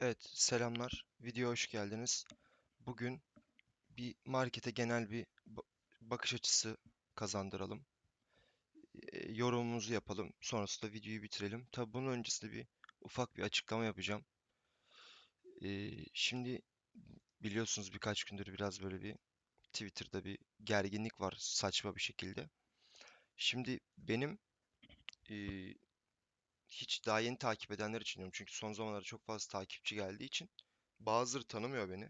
Evet, selamlar. Videoya hoş geldiniz. Bugün bir markete genel bir ba- bakış açısı kazandıralım. E, yorumumuzu yapalım. Sonrasında videoyu bitirelim. Tabii bunun öncesinde bir ufak bir açıklama yapacağım. E, şimdi biliyorsunuz birkaç gündür biraz böyle bir Twitter'da bir gerginlik var saçma bir şekilde. Şimdi benim e, hiç daha yeni takip edenler için diyorum. Çünkü son zamanlarda çok fazla takipçi geldiği için bazıları tanımıyor beni.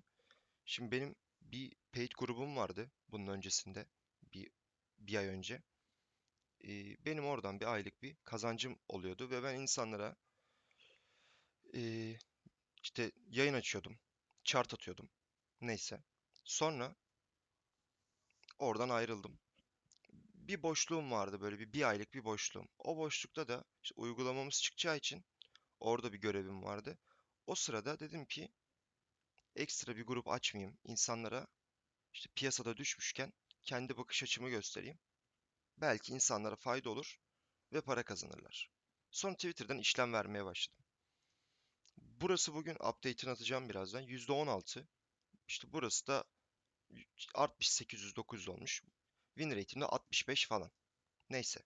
Şimdi benim bir paid grubum vardı bunun öncesinde bir bir ay önce. Ee, benim oradan bir aylık bir kazancım oluyordu ve ben insanlara ee, işte yayın açıyordum, chart atıyordum, neyse. Sonra oradan ayrıldım. Bir boşluğum vardı böyle bir bir aylık bir boşluğum. O boşlukta da işte uygulamamız çıkacağı için orada bir görevim vardı. O sırada dedim ki ekstra bir grup açmayayım. İnsanlara işte piyasada düşmüşken kendi bakış açımı göstereyim. Belki insanlara fayda olur ve para kazanırlar. Sonra Twitter'dan işlem vermeye başladım. Burası bugün update'ini atacağım birazdan. %16. İşte burası da artmış 800-900 olmuş. Win rate'im de 65 falan. Neyse.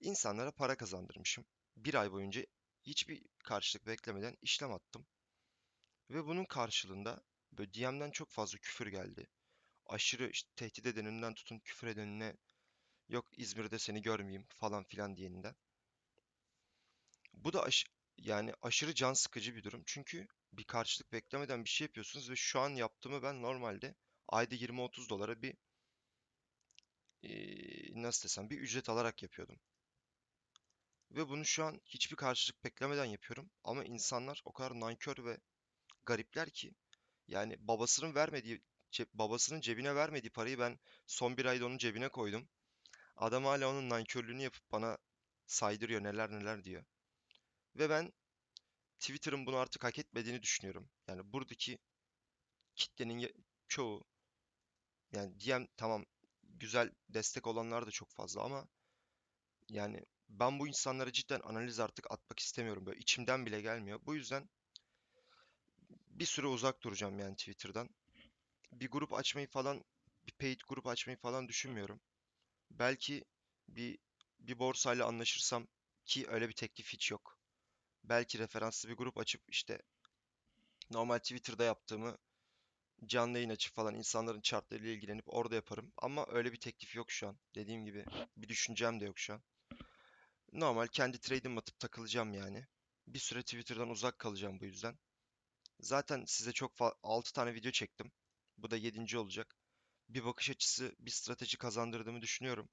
İnsanlara para kazandırmışım. Bir ay boyunca hiçbir karşılık beklemeden işlem attım. Ve bunun karşılığında böyle DM'den çok fazla küfür geldi. Aşırı işte tehdit edeninden tutun küfür edenine yok İzmir'de seni görmeyeyim falan filan diyeninden. Bu da aş- yani aşırı can sıkıcı bir durum. Çünkü bir karşılık beklemeden bir şey yapıyorsunuz ve şu an yaptığımı ben normalde ayda 20-30 dolara bir nasıl desem bir ücret alarak yapıyordum. Ve bunu şu an hiçbir karşılık beklemeden yapıyorum. Ama insanlar o kadar nankör ve garipler ki yani babasının vermediği babasının cebine vermediği parayı ben son bir ayda onun cebine koydum. Adam hala onun nankörlüğünü yapıp bana saydırıyor neler neler diyor. Ve ben Twitter'ın bunu artık hak etmediğini düşünüyorum. Yani buradaki kitlenin çoğu yani DM tamam güzel destek olanlar da çok fazla ama yani ben bu insanlara cidden analiz artık atmak istemiyorum. Böyle içimden bile gelmiyor. Bu yüzden bir süre uzak duracağım yani Twitter'dan. Bir grup açmayı falan, bir paid grup açmayı falan düşünmüyorum. Belki bir bir borsayla anlaşırsam ki öyle bir teklif hiç yok. Belki referanslı bir grup açıp işte normal Twitter'da yaptığımı canlı yayın açıp falan insanların chartlarıyla ilgilenip orada yaparım. Ama öyle bir teklif yok şu an. Dediğim gibi bir düşüncem de yok şu an. Normal kendi trade'imi atıp takılacağım yani. Bir süre Twitter'dan uzak kalacağım bu yüzden. Zaten size çok 6 tane video çektim. Bu da yedinci olacak. Bir bakış açısı, bir strateji kazandırdığımı düşünüyorum.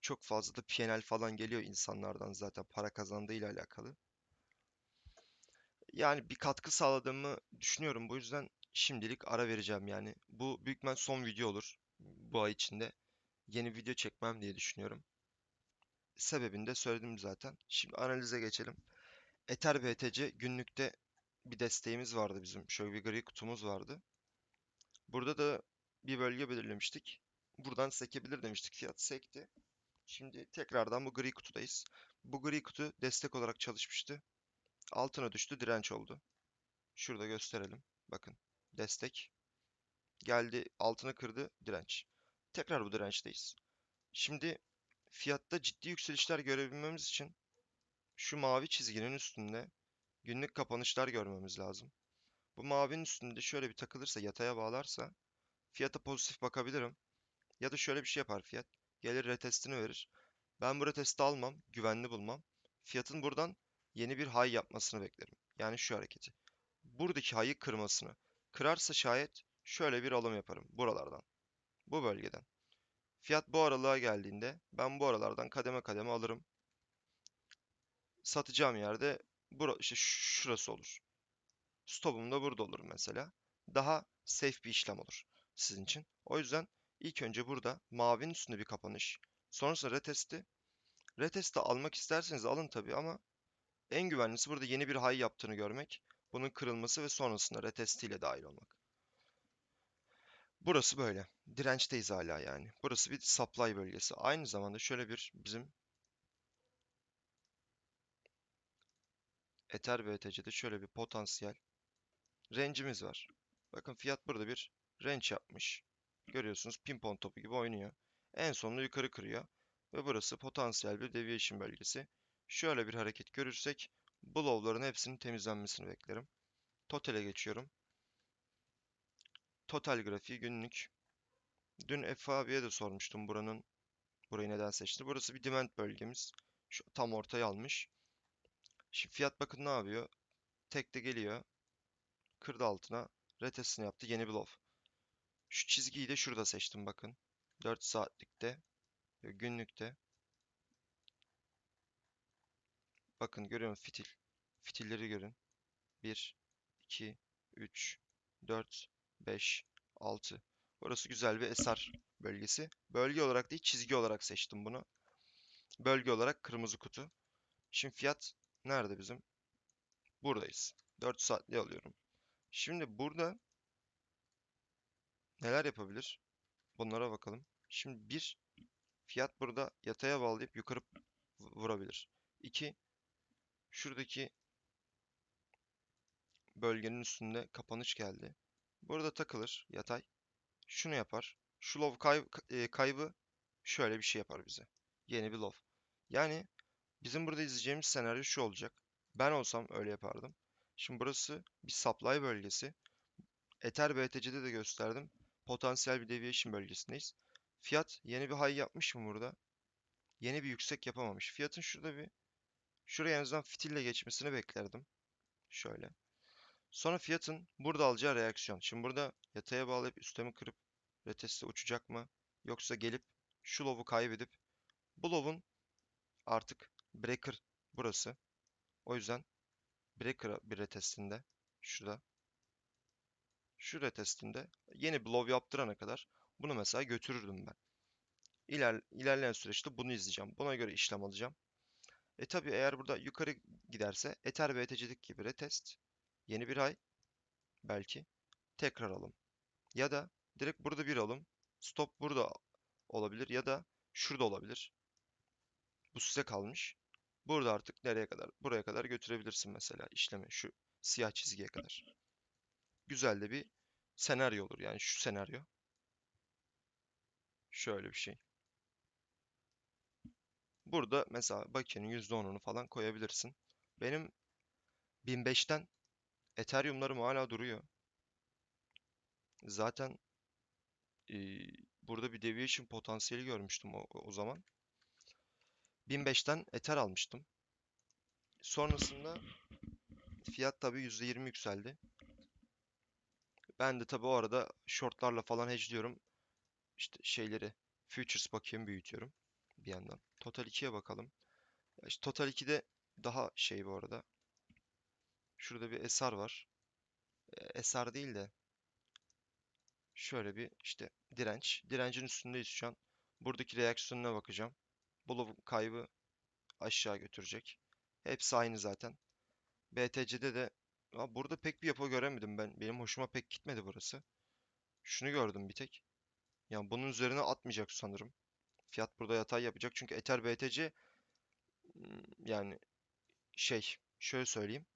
Çok fazla da PNL falan geliyor insanlardan zaten para kazandığıyla alakalı. Yani bir katkı sağladığımı düşünüyorum. Bu yüzden şimdilik ara vereceğim yani. Bu büyük ihtimal son video olur bu ay içinde. Yeni video çekmem diye düşünüyorum. Sebebini de söyledim zaten. Şimdi analize geçelim. Ether BTC günlükte bir desteğimiz vardı bizim. Şöyle bir gri kutumuz vardı. Burada da bir bölge belirlemiştik. Buradan sekebilir demiştik. Fiyat sekti. Şimdi tekrardan bu gri kutudayız. Bu gri kutu destek olarak çalışmıştı. Altına düştü, direnç oldu. Şurada gösterelim. Bakın. Destek. Geldi, altına kırdı, direnç. Tekrar bu dirençteyiz. Şimdi fiyatta ciddi yükselişler görebilmemiz için şu mavi çizginin üstünde günlük kapanışlar görmemiz lazım. Bu mavinin üstünde şöyle bir takılırsa, yataya bağlarsa fiyata pozitif bakabilirim. Ya da şöyle bir şey yapar fiyat. Gelir retestini verir. Ben bu retesti almam, güvenli bulmam. Fiyatın buradan yeni bir high yapmasını beklerim. Yani şu hareketi. Buradaki high'ı kırmasını. Kırarsa şayet şöyle bir alım yaparım buralardan. Bu bölgeden. Fiyat bu aralığa geldiğinde ben bu aralardan kademe kademe alırım. Satacağım yerde bura, işte şurası olur. Stopum da burada olur mesela. Daha safe bir işlem olur sizin için. O yüzden ilk önce burada mavinin üstünde bir kapanış. Sonrasında retesti. Retesti almak isterseniz alın tabii ama en güvenlisi burada yeni bir high yaptığını görmek. Bunun kırılması ve sonrasında retestiyle dahil olmak. Burası böyle. Dirençteyiz hala yani. Burası bir supply bölgesi. Aynı zamanda şöyle bir bizim Ether BTC'de şöyle bir potansiyel range'imiz var. Bakın fiyat burada bir range yapmış. Görüyorsunuz pimpon topu gibi oynuyor. En sonunda yukarı kırıyor. Ve burası potansiyel bir deviation bölgesi. Şöyle bir hareket görürsek bu low'ların hepsinin temizlenmesini beklerim. Total'e geçiyorum. Total grafiği günlük. Dün Efe abiye de sormuştum buranın burayı neden seçti. Burası bir demand bölgemiz. Şu tam ortaya almış. Şimdi fiyat bakın ne yapıyor? Tek de geliyor. Kırdı altına. Retestini yaptı. Yeni bir low. Şu çizgiyi de şurada seçtim bakın. 4 saatlikte. Günlükte. Bakın görüyor musun fitil? Fitilleri görün. 1, 2, 3, 4, 5, 6. Burası güzel bir eser bölgesi. Bölge olarak değil çizgi olarak seçtim bunu. Bölge olarak kırmızı kutu. Şimdi fiyat nerede bizim? Buradayız. 4 saatli alıyorum. Şimdi burada neler yapabilir? Bunlara bakalım. Şimdi bir fiyat burada yataya bağlayıp yukarı vurabilir. 2 şuradaki bölgenin üstünde kapanış geldi. Burada takılır yatay. Şunu yapar. Şu low kay e, kaybı şöyle bir şey yapar bize. Yeni bir low. Yani bizim burada izleyeceğimiz senaryo şu olacak. Ben olsam öyle yapardım. Şimdi burası bir supply bölgesi. Ether BTC'de de gösterdim. Potansiyel bir deviation bölgesindeyiz. Fiyat yeni bir high yapmış mı burada? Yeni bir yüksek yapamamış. Fiyatın şurada bir şuraya en azından fitille geçmesini beklerdim. Şöyle. Sonra fiyatın burada alacağı reaksiyon. Şimdi burada yataya bağlayıp üstemi kırıp reteste uçacak mı? Yoksa gelip şu low'u kaybedip bu low'un artık breaker burası. O yüzden breaker bir retestinde şurada şu retestinde yeni bir low yaptırana kadar bunu mesela götürürdüm ben. İler, ilerleyen süreçte bunu izleyeceğim. Buna göre işlem alacağım. E tabi eğer burada yukarı giderse Ether BTC'lik gibi retest yeni bir ay belki tekrar alım. Ya da direkt burada bir alım. Stop burada olabilir ya da şurada olabilir. Bu size kalmış. Burada artık nereye kadar? Buraya kadar götürebilirsin mesela işlemi. Şu siyah çizgiye kadar. Güzel de bir senaryo olur. Yani şu senaryo. Şöyle bir şey. Burada mesela bakiyenin %10'unu falan koyabilirsin. Benim 1005'ten Ethereum'larım hala duruyor. Zaten e, burada bir deviation potansiyeli görmüştüm o, o zaman. 1005'ten Ether almıştım. Sonrasında fiyat tabii %20 yükseldi. Ben de tabii o arada shortlarla falan hedge'liyorum. İşte şeyleri futures bakayım büyütüyorum bir yandan. Total 2'ye bakalım. İşte Total 2'de daha şey bu arada. Şurada bir SR var. E, değil de şöyle bir işte direnç. Direncin üstündeyiz şu an. Buradaki reaksiyonuna bakacağım. Bu kaybı aşağı götürecek. Hepsi aynı zaten. BTC'de de burada pek bir yapı göremedim ben. Benim hoşuma pek gitmedi burası. Şunu gördüm bir tek. Yani bunun üzerine atmayacak sanırım. Fiyat burada yatay yapacak. Çünkü Ether BTC yani şey şöyle söyleyeyim.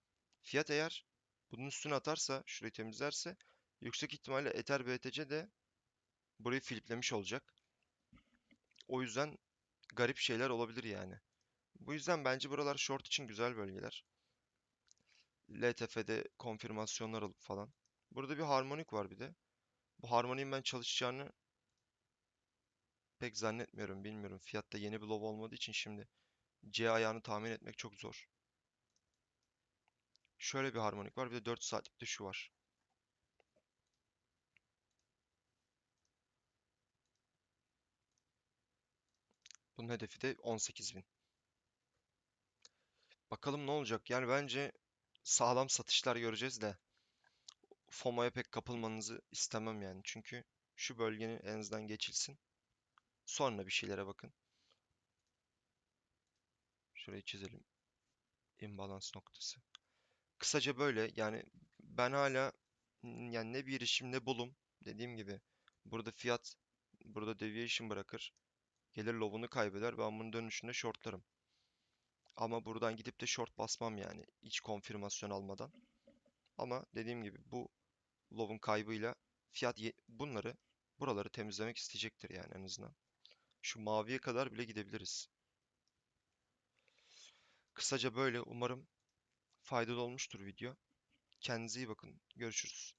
Fiyat eğer bunun üstüne atarsa, şurayı temizlerse yüksek ihtimalle Ether BTC de burayı fliplemiş olacak. O yüzden garip şeyler olabilir yani. Bu yüzden bence buralar short için güzel bölgeler. LTF'de konfirmasyonlar falan. Burada bir harmonik var bir de. Bu harmoniğin ben çalışacağını pek zannetmiyorum. Bilmiyorum. Fiyatta yeni bir low olmadığı için şimdi C ayağını tahmin etmek çok zor. Şöyle bir harmonik var. Bir de 4 saatlik de şu var. Bunun hedefi de 18.000. Bakalım ne olacak. Yani bence sağlam satışlar göreceğiz de FOMO'ya pek kapılmanızı istemem yani. Çünkü şu bölgenin en azından geçilsin. Sonra bir şeylere bakın. Şurayı çizelim. Imbalance noktası. Kısaca böyle yani ben hala yani ne bir girişim ne bulum dediğim gibi burada fiyat burada deviation bırakır. Gelir lobunu kaybeder. Ben bunun dönüşünde shortlarım. Ama buradan gidip de short basmam yani. Hiç konfirmasyon almadan. Ama dediğim gibi bu lovun kaybıyla fiyat bunları buraları temizlemek isteyecektir yani en azından. Şu maviye kadar bile gidebiliriz. Kısaca böyle umarım faydalı olmuştur video. Kendinize iyi bakın. Görüşürüz.